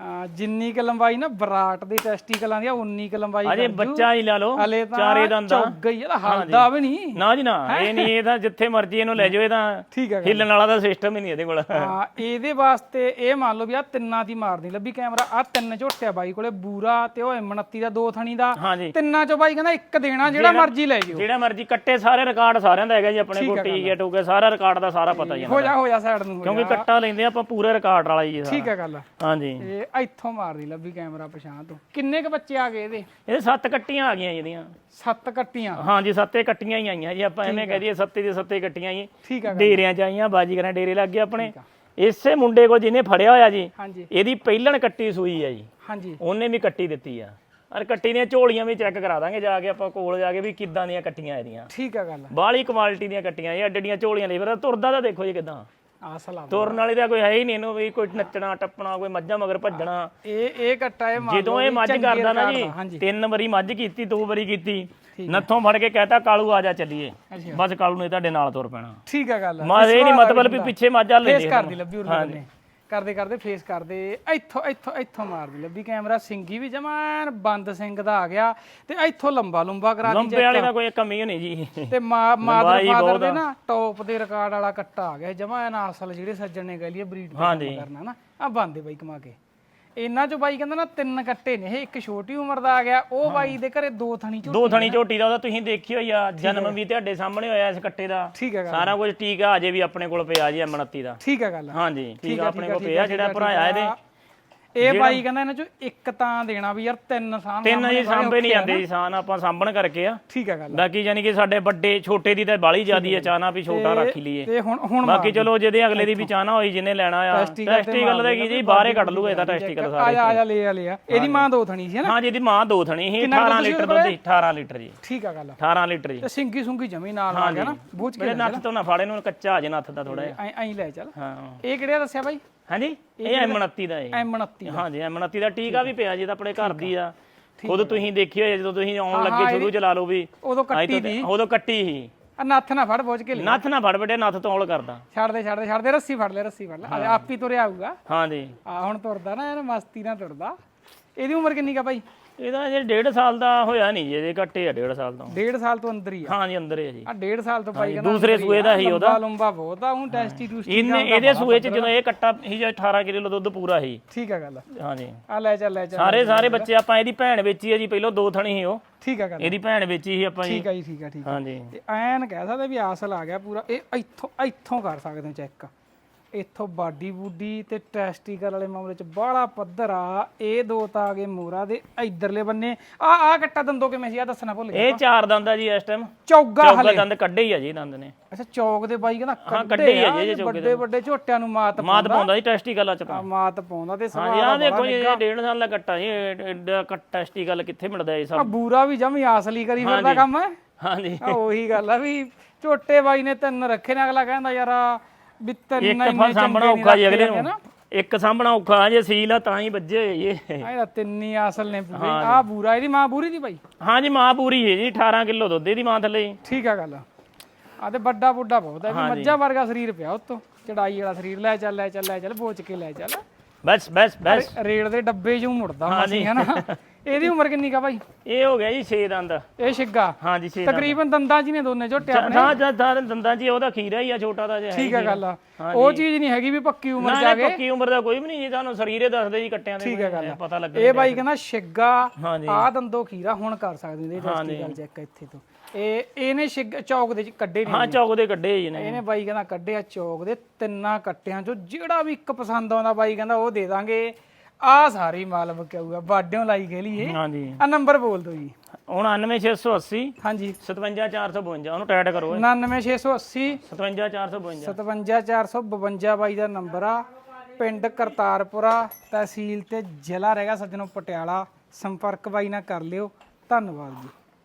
ਆ, ਜਿੰਨੀ ਕ ਲੰਬਾਈ ਨਾ ਬਰਾਟ ਦੀ ਟੈਸਟੀਕਲਾਂ ਦੀ ਆ, ਉਨੀ ਕ ਲੰਬਾਈ ਅਜੇ ਬੱਚਾ ਹੀ ਲਾ ਲਓ ਹਲੇ ਤਾਂ ਚਾਰੇ ਦੰਦ ਦਾ ਚੌਗਾ ਹੀ ਇਹਦਾ ਹਲਦਾ ਵੀ ਨਹੀਂ। ਨਾ ਜੀ ਨਾ ਇਹ ਨਹੀਂ ਇਹ ਤਾਂ ਜਿੱਥੇ ਮਰਜ਼ੀ ਇਹਨੂੰ ਲੈ ਜਾਓ ਇਹ ਤਾਂ ਠੀਕ ਹਿੱਲਣ ਵਾਲਾ ਤਾਂ ਸਿਸਟਮ ਹੀ ਨਹੀਂ ਇਹਦੇ ਕੋਲ। ਹਾਂ ਇਹਦੇ ਵਾਸਤੇ ਇਹ ਮੰਨ ਲਓ ਵੀ ਆ ਤਿੰਨਾਂ ਦੀ ਮਾਰਨੀ ਲੱਭੀ ਕੈਮਰਾ। ਆ ਤਿੰਨ ਝੋਟਿਆ ਬਾਈ ਕੋਲੇ ਬੂਰਾ ਤੇ ਉਹ M29 ਦਾ ਦੋ ਥਣੀ ਦਾ। ਹਾਂਜੀ। ਤਿੰਨਾਂ ਚੋਂ ਬਾਈ ਕਹਿੰਦਾ ਇੱਕ ਦੇਣਾ ਜਿਹੜਾ ਮਰਜ਼ੀ ਲੈ ਜਿਓ ਜਿਹੜਾ ਮਰਜ਼ੀ ਕੱਟੇ ਸਾਰੇ ਰਿਕਾਰਡ ਸਾਰਿਆਂ ਦਾ ਹੈਗਾ ਜੀ ਆਪਣੇ ਕੋਲ ਟੀ ਹੋ ਗਿਆ ਸਾਰਾ ਰਿਕਾਰਡ ਦਾ ਸਾਰਾ ਪਤਾ ਜੀ ਹੋ ਜਾ ਹੋ ਜਾ ਸਾਈਡ ਨੂੰ ਹੋ ਜਾ। ਕਿਉਂਕਿ ਕੱਟਾ ਲੈਂਦੇ ਆਪਾਂ ਪੂਰੇ ਰਿਕਾਰਡ ਵਾਲਾ ਜੀ ਸਾਰਾ। ਠੀਕ ਹੈ ਗੱਲ ਹਾਂਜੀ। ਇਹ ਇੱਥੋਂ ਮਾਰਦੀ ਲੱਭੀ ਕੈਮਰਾ ਪਛਾਣ ਤੋਂ। ਕਿੰਨੇ ਕ ਬੱਚੇ ਆ ਗਏ ਇਹਦੇ? ਇਹ ਸੱਤ ਕੱਟੀਆਂ ਆ ਗਈਆਂ ਜਿਹਦੀਆਂ ਸੱਤ ਕੱਟੀਆਂ? ਹਾਂਜੀ ਸੱਤੇ ਕੱਟੀਆਂ ਹੀ ਆਈਆਂ ਜੀ ਆਪਾਂ ਐਵੇਂ ਕਹਿ ਦਈਏ ਸੱਤੇ ਦੀ ਸੱਤੇ ਕੱਟੀਆਂ ਜੀ। ਠੀਕ ਆ ਡੇਰਿਆਂ ਚ ਆਈਆਂ ਬਾਜੀਗਰਾਂ ਡੇਰੇ ਲੱਗ ਗਏ ਆਪਣੇ। ਇਸੇ ਮੁੰਡੇ ਕੋਲ ਜਿਹਨੇ ਫੜਿਆ ਹੋਇਆ ਜੀ ਇਹਦੀ ਪਹਿਲਣ ਕੱਟੀ ਸੂਈ ਆ ਜੀ। ਹਾਂਜੀ। ਉਹਨੇ ਵੀ ਕੱਟੀ ਦਿੱਤੀ ਆ। ਅਰ ਕੱਟੀ ਦੀਆਂ ਝੋਲੀਆਂ ਵੀ ਚੈੱਕ ਕਰਾ ਦਾਂਗੇ ਜਾ ਕੇ ਆਪਾਂ ਕੋਲ ਜਾ ਕੇ ਵੀ ਕਿੱਦਾਂ ਦੀਆਂ ਕੱਟੀਆਂ ਇਹਦੀਆਂ। ਠੀਕ ਆ ਗੱਲ ਬਾਹਲੀ ਕੁਆਲਿਟੀ ਦੀਆਂ ਕੱਟੀਆਂ ਇਹ ਅੱਡੀਆਂ ਝੋਲੀਆਂ ਲਈ ਫਿਰ ਤੁਰਦਾ ਤਾਂ ਦੇਖੋ ਜੀ ਕਿਦਾਂ। ਆਸਲਾ ਤੁਰਨ ਵਾਲੀ ਦਾ ਕੋਈ ਹੈ ਹੀ ਨਹੀਂ ਇਹਨੂੰ ਵੀ ਕੋਈ ਨੱਚਣਾ ਟੱਪਣਾ ਕੋਈ ਮੱਝਾਂ ਮਗਰ ਭੱਜਣਾ। ਇਹ ਇਹ ਕੱਟਾ ਇਹ ਮੰਨ ਜਦੋਂ ਇਹ ਮੱਝ ਕਰਦਾ ਨਾ ਜੀ ਤਿੰਨ ਵਾਰੀ ਮੱਝ ਕੀਤੀ ਦੋ ਵਾਰੀ ਕੀਤੀ ਨੱਥੋਂ ਫੜ ਕੇ ਕਹਤਾ ਕਾਲੂ ਆ ਜਾ ਚੱਲੀਏ। ਬਸ ਕਾਲੂ ਨੇ ਤੁਹਾਡੇ ਨਾਲ ਤੁਰ ਪੈਣਾ। ਠੀਕ ਆ ਗੱਲ ਮਾ ਇਹ ਨਹੀਂ ਮਤਲਬ ਵੀ ਪਿੱਛੇ ਮੱਝ ਆ ਫੇਸ ਕਰਦੀ ਲੱਭੀ ਉਰਲੇ ਨੇ ਕਰਦੇ ਕਰਦੇ ਫੇਸ ਕਰਦੇ ਇੱਥੋਂ ਇੱਥੋਂ ਇੱਥੋਂ ਮਾਰਦੀ ਲੱਭੀ ਕੈਮਰਾ ਸਿੰਗੀ ਵੀ ਜਮਾਨ ਬੰਦ ਸਿੰਘ ਦਾ ਆ ਗਿਆ ਤੇ ਇੱਥੋਂ ਲੰਬਾ ਲੰਬਾ ਕਰਾ ਦੀ ਲੰਬੇ ਵਾਲੇ ਦਾ ਕੋਈ ਕਮੀ ਨਹੀਂ ਜੀ। ਤੇ ਮਾਦਰ ਫਾਦਰ ਦੇ। ਨਾ ਟੌਪ ਦੇ ਰਿਕਾਰਡ ਵਾਲਾ ਕੱਟਾ ਆ ਗਿਆ। ਜਮਾਨ ਅਸਲ ਜਿਹੜੇ ਸੱਜਣ ਨੇ ਕਹਿ ਲਈ ਬਰੀਡ। ਕਰਨਾ ਨਾ ਆ ਬੰਦੇ ਬਾਈ ਕਮਾ ਕੇ। ਇਹਨਾਂ ਚੋਂ ਬਾਈ ਕਹਿੰਦਾ ਨਾ ਤਿੰਨ ਕੱਟੇ ਨੇ ਇਹ ਇੱਕ ਛੋਟੀ ਉਮਰ ਦਾ ਆ ਗਿਆ ਉਹ ਬਾਈ ਦੇ ਘਰੇ ਦੋ ਥਣੀ ਝੋਟੀ ਦੋ ਥਣੀ ਝੋਟੀ ਦਾ ਉਹਦਾ ਤੁਸੀਂ ਦੇਖਿਓ ਹੀ ਆ ਜਨਮ ਵੀ ਤੁਹਾਡੇ ਸਾਹਮਣੇ ਹੋਇਆ ਇਸ ਕੱਟੇ ਦਾ। ਠੀਕ ਹੈ ਗੱਲ। ਸਾਰਾ ਕੁਝ ਟੀਕਾ ਅਜੇ ਵੀ ਆਪਣੇ ਕੋਲ ਪਿਆ ਜੀ M29 ਦਾ। ਠੀਕ ਹੈ ਗੱਲ। ਹਾਂਜੀ ਠੀਕ ਆ, ਆਪਣੇ ਠੀਕ ਆ, ਕੋਲ ਠੀਕ ਪਿਆ ਆ, ਜਿਹੜਾ ਠੀਕ ਆ, ਭਰਾਇਆ ਇਹਦੇ। ਇਹ ਬਾਈ ਕਹਿੰਦਾ ਇਹਨਾਂ ਚੋਂ ਇੱਕ ਤਾਂ ਦੇਣਾ ਵੀ ਯਾਰ ਤਿੰਨ ਸਾਨ ਤਿੰਨ ਜੀ ਸਾਂਭੇ ਨਹੀਂ ਜਾਂਦੇ ਜੀ ਸਾਨ ਆਪਾਂ ਸਾਂਭਣ ਕਰਕੇ ਆ। ਠੀਕ ਹੈ ਗੱਲ ਬਾਕੀ ਯਾਨੀ ਕਿ ਸਾਡੇ ਵੱਡੇ ਛੋਟੇ ਦੀ ਤਾਂ ਬਾਲੀ ਜਿਆਦੀ ਹੈ ਚਾਹਨਾ ਵੀ ਛੋਟਾ ਰੱਖ ਹੀ ਲਈਏ। ਤੇ ਹੁਣ ਹੁਣ ਬਾਕੀ ਚਲੋ ਜਿਹਦੇ ਅਗਲੇ ਦੀ ਵੀ ਚਾਹਨਾ ਹੋਈ ਜਿਹਨੇ ਲੈਣਾ ਆ ਟੈਸਟੀਕਲ ਦਾ ਕੀ ਜੀ ਬਾਹਰੇ ਕੱਢ ਲੂਗਾ ਇਹਦਾ ਟੈਸਟੀਕਲ ਆ ਸਾਰੇ ਆ ਜਾ ਲੈ ਆ ਲੈ ਆ। ਇਹਦੀ ਮਾਂ ਦੋ ਥਣੀ ਸੀ ਨਾ? ਹਾਂ ਜੀ ਇਹਦੀ ਮਾਂ ਦੋ ਥਣੀ ਸੀ 18 ਲੀਟਰ ਦੁੱਧ ਸੀ 18 ਲੀਟਰ ਜੀ। ਠੀਕ ਆ ਗੱਲ 18 ਲੀਟਰ ਜੀ। ਤੇ ਸਿੰਗੀ ਸੁੰਗੀ ਜਮੀ ਨਾਲ ਆ ਗਿਆ ਨਾ ਬੂਝ ਕੇ ਮੇਰੇ ਨੱਥ ਤੋਂ ਨਾ ਫਾੜੇ ਨੂੰ ਕੱਚਾ ਆ ਜੇ ਨੱਥ ਦਾ ਥੋੜਾ ਜਿਹਾ। ਐਂ ਐਂ ਲੈ ਚੱਲ। ਹਾਂ। ਇਹ ਕਿਹੜਾ ਦੱਸਿਆ ਬਾਈ? ਹਾਂਜੀ? ਇਹ M29 ਦਾ ਇਹ। M29 ਹਾਂਜੀ M29 ਦਾ ਟੀਕਾ ਵੀ ਪਿਆ ਜੀ ਤਾਂ ਆਪਣੇ ਘਰ ਦੀ ਆ। ਖੁਦ ਤੁਸੀਂ ਦੇਖੀ ਜਦੋਂ ਤੁਸੀਂ ਆਉਣ ਲੱਗੇ ਸ਼ੁਰੂ ਚਲਾ ਲਓ ਵੀ। ਉਦੋਂ ਕੱਟੀ ਤੋਂ ਉਦੋਂ ਕੱਟੀ ਸੀ। ਆ ਨੱਥ ਨਾ ਫੜ ਬੋਝ ਕੇ ਲੈ ਨੱਥ ਨਾ ਫੜ ਬਟੇ ਨੱਥ ਤੋਂ ਔਲ ਕਰਦਾ। ਛੱਡ ਦੇ ਛੱਡ ਦੇ ਛੱਡ ਦੇ ਰੱਸੀ ਫੜ ਲੈ ਰੱਸੀ ਫੜ ਲੈ। ਆਪ ਹੀ ਤੁਰਿਆ ਆਊਗਾ। ਹਾਂਜੀ। ਆ ਹੁਣ ਤੁਰਦਾ ਨਾ ਯਾਰ ਮਸਤੀ ਨਾਲ ਤੁਰਦਾ। ਇਹਦੀ ਉਮਰ ਕਿੰਨੀ ਕਾ ਬਾਈ? ਇਹਦਾ ਜੇ 1.5 ਸਾਲ ਦਾ ਹੋਇਆ ਨਹੀਂ ਜੇ ਇਹਦੇ ਕੱਟੇ ਆ 1.5 ਸਾਲ ਤੋਂ। ਡੇਢ ਸਾਲ ਤੋਂ ਅੰਦਰ ਹੀ ਆ। ਹਾਂਜੀ ਅੰਦਰ ਹੀ ਆ ਜੀ। ਆ ਡੇਢ ਸਾਲ ਤੋਂ ਬਾਈ ਕਹਿੰਦਾ ਦੂਸਰੇ ਸੂਏ ਦਾ ਹੀ ਉਹਦਾ। ਲੰਬਾ ਬਹੁਤ ਆ ਹੁਣ ਟੈਸਟੀ ਟੂਸਟੀ ਇਹਨੇ ਇਹਦੇ ਸੂਏ ਚ ਜਦੋਂ ਇਹ ਕੱਟਾ ਸੀ ਜੋ 18 ਕਿਲੋ ਦੁੱਧ ਪੂਰਾ ਸੀ ਠੀਕ ਆ ਗੱਲ ਹਾਂਜੀ। ਆ ਲੈ ਚੱਲ ਲੈ ਚੱਲ। ਸਾਰੇ ਸਾਰੇ ਬੱਚੇ ਆਪਾਂ ਇਹਦੀ ਭੈਣ ਵੇਚੀ ਆ ਜੀ ਪਹਿਲਾਂ ਦੋ ਥਣੀ ਸੀ ਉਹ। ਠੀਕ ਆ ਗੱਲ ਇਹਦੀ ਭੈਣ ਵੇਚੀ ਸੀ ਆਪਾਂ ਜੀ। ਠੀਕ ਆ ਜੀ ਠੀਕ ਆ ਠੀਕ ਆ। ਹਾਂਜੀ। ਤੇ ਐਨ ਕਹਿ ਸਕਦੇ ਵੀ ਆਸਲ ਆ ਗਿਆ ਪੂਰਾ। ਇਹ ਇੱਥੋਂ ਇੱਥੋਂ ਕਰ ਸਕਦੇ ਹੋ ਚੈੱਕ। ਇੱਥੋਂ ਬਾਡੀ ਬੂਡੀ ਤੇ ਟੈਸਟੀਕਲ ਵਾਲੇ ਮਾਮਲੇ ਚ ਬਾਹਲਾ ਪੱਧਰ ਆ। ਇਹ ਦੋ ਤਾਂ ਆ ਗਏ ਮੋਰਾ ਦੇ ਇਧਰਲੇ ਬੰਨੇ। ਆ ਆ ਕੱਟਾ ਦੰਦੋ ਕਿਵੇਂ ਸੀ? ਆ ਦੱਸਣਾ ਭੁੱਲ ਗਿਆ ਇਹ ਚਾਰ ਦੰਦ ਆ ਜੀ ਇਸ ਟਾਈਮ ਚੌਗਾ ਚੌਗਾ ਦੰਦ ਕੱਢੇ ਹੀ ਆ ਜੀ ਦੰਦ ਨੇ। ਅੱਛਾ ਚੌਕ ਦੇ ਬਾਈ ਕਹਿੰਦਾ ਕੱਢੇ ਹੀ ਆ ਜੀ ਚੌਗੇ ਵੱਡੇ ਵੱਡੇ ਝੋਟਿਆਂ ਨੂੰ ਮਾਤ ਮਾਤ ਪਾਉਂਦਾ। ਜੀ ਟੈਸਟੀਕਲ ਚ ਮਾਤ ਪਾਉਂਦਾ ਤੇ ਸਵਾਲ ਆ ਦੇਖੋ ਜੀ ਇਹ ਡੇਢ ਸਾਲ ਦਾ ਕੱਟਾ ਜੀ ਐਡਾ ਕੱਟ ਟੈਸਟੀਕਲ ਕਿੱਥੇ ਮਿਲਦਾ ਇਹ ਸਭ। ਬੂਰਾ ਵੀ ਜਮੀ ਆਸਲੀ ਕਰੀ ਫਿਰਦਾ ਕੰਮ। ਹੈ ਹਾਂਜੀ ਉਹੀ ਗੱਲ ਆ ਵੀ ਝੋਟੇ ਬਾਈ ਨੇ ਤਿੰਨ ਰੱਖੇ ਨੇ ਅਗਲਾ ਕਹਿੰਦਾ ਯਾਰ ਆ ਵੀ ਤਿੰਨ ਇੱਕ ਫਾ ਸਾਂਭਣਾ ਔਖਾ ਜੀ ਰੱਖੇ ਅਗਲੇ ਹੈਗੇ ਨੂੰ। ਇੱਕ ਸਾਂਭਣਾ ਔਖਾ ਜੇ ਸੀਲ ਆ ਤਾਂ ਹੀ ਵੱਜੇ ਇਹ। ਇਹਦਾ ਤਿੰਨੀ ਅਸਲ ਨੇ ਬਈ ਆ ਬੂਰਾ ਇਹਦੀ ਮਾਂ ਬੂਰੀ ਦੀ ਬਾਈ? ਹਾਂਜੀ ਮਾਂ ਪੂਰੀ ਹੈ ਜੀ 18 ਕਿਲੋ ਦੁੱਧ ਇਹਦੀ ਮਾਂ ਥੱਲੇ। ਠੀਕ ਆ ਗੱਲ। ਆ ਤੇ ਵੱਡਾ ਬੁੱਢਾ ਬਹੁਤ ਹੈ ਮੱਝਾਂ ਵਰਗਾ ਸਰੀਰ ਪਿਆ ਉਤੋਂ। ਚੜਾਈ ਵਾਲਾ ਸਰੀਰ ਲੈ ਚੱਲ ਲੈ ਚੱਲ ਲੈ ਚੱਲ ਬੋਚ ਕੇ ਲੈ ਚੱਲ। ਬਸ ਬਸ ਬਸ। ਰੇਡ ਦੇ ਡੱਬੇ ਚੋਂ ਮੁੜਦਾ ਹੈ ਨਾ। ਇਹਦੀ ਉਮਰ ਕਿੰਨੀ ਕਾ ਬਾਈ? ਇਹ ਹੋ ਗਿਆ ਜੀ 6 ਦੰਦ। ਇਹ ਛਿੱਗਾ? ਹਾਂਜੀ 6 ਦੰਦ। ਤਕਰੀਬਨ ਦੰਦਾਂ ਜੀ ਨੇ ਦੋਨੇ ਝੋਟੇ ਆਪਣੇ। ਹਾਂ ਸਾਰੇ ਦੰਦਾਂ 'ਚ ਹੀ ਉਹਦਾ ਖੀਰਾ ਹੀ ਆ ਛੋਟਾ ਦਾ ਜਿਹਾ ਠੀਕ ਆ ਗੱਲ ਆ। ਉਹ ਚੀਜ਼ ਨਹੀਂ ਹੈਗੀ ਵੀ ਪੱਕੀ ਉਮਰ ਨਾ ਇਹ ਪੱਕੀ ਉਮਰ ਦਾ ਕੋਈ ਵੀ ਨਹੀਂ ਜੀ ਤੁਹਾਨੂੰ ਸਰੀਰੇ ਦੱਸਦੇ ਜੀ ਕੱਟਿਆਂ ਦੇ ਠੀਕ ਹੈ ਗੱਲ ਪਤਾ ਲੱਗ ਇਹ ਬਾਈ ਕਹਿੰਦਾ ਛਿੱਗਾ ਆ ਦੰਦੋ ਖੀਰਾ ਹੁਣ ਕਰ ਸਕਦੇ ਨੇ ਟੈਸਟੀ ਗੱਲ ਚੈੱਕ ਇੱਥੇ ਤੋਂ। ਇਹ ਇਹਨੇ ਛਿੱਗ ਚੌਕ ਦੇ ਚ ਕੱਢੇ ਨੇ ਹਾਂ ਚੌਕ ਦੇ ਕੱਢੇ ਜੀ ਨੇ ਇਹਨੇ ਬਾਈ ਕਹਿੰਦਾ ਕੱਢਿਆ ਚੌਕ ਦੇ ਤਿੰਨਾਂ ਕੱਟਿਆਂ ਚੋਂ ਜਿਹੜਾ ਵੀ ਇੱਕ ਪਸੰਦ ਆਉਂਦਾ ਬਾਈ ਕਹਿੰਦਾ ਉਹ ਦੇ ਦਾਂਗੇ। ਆ ਸਾਰੀ ਮਾਲ ਬਕਿਆਊਗਾ ਬਾਡਿਓ ਲਾਈ ਗਏ ਲਈ ਇਹ। ਹਾਂਜੀ ਆ ਨੰਬਰ ਬੋਲ ਦਿਓ ਜੀ। 99680 ਹਾਂਜੀ। 57452 ਉਹਨੂੰ ਕਰੋ 99680 57452 57452 ਬਾਈ ਦਾ ਨੰਬਰ ਆ। ਪਿੰਡ ਕਰਤਾਰਪੁਰਾ ਤਹਿਸੀਲ ਤੇ ਜ਼ਿਲ੍ਹਾ ਰਹੇਗਾ ਸੱਜਣੋ ਪਟਿਆਲਾ। ਸੰਪਰਕ ਬਾਈ ਨਾਲ ਕਰ ਲਿਓ। ਧੰਨਵਾਦ ਜੀ।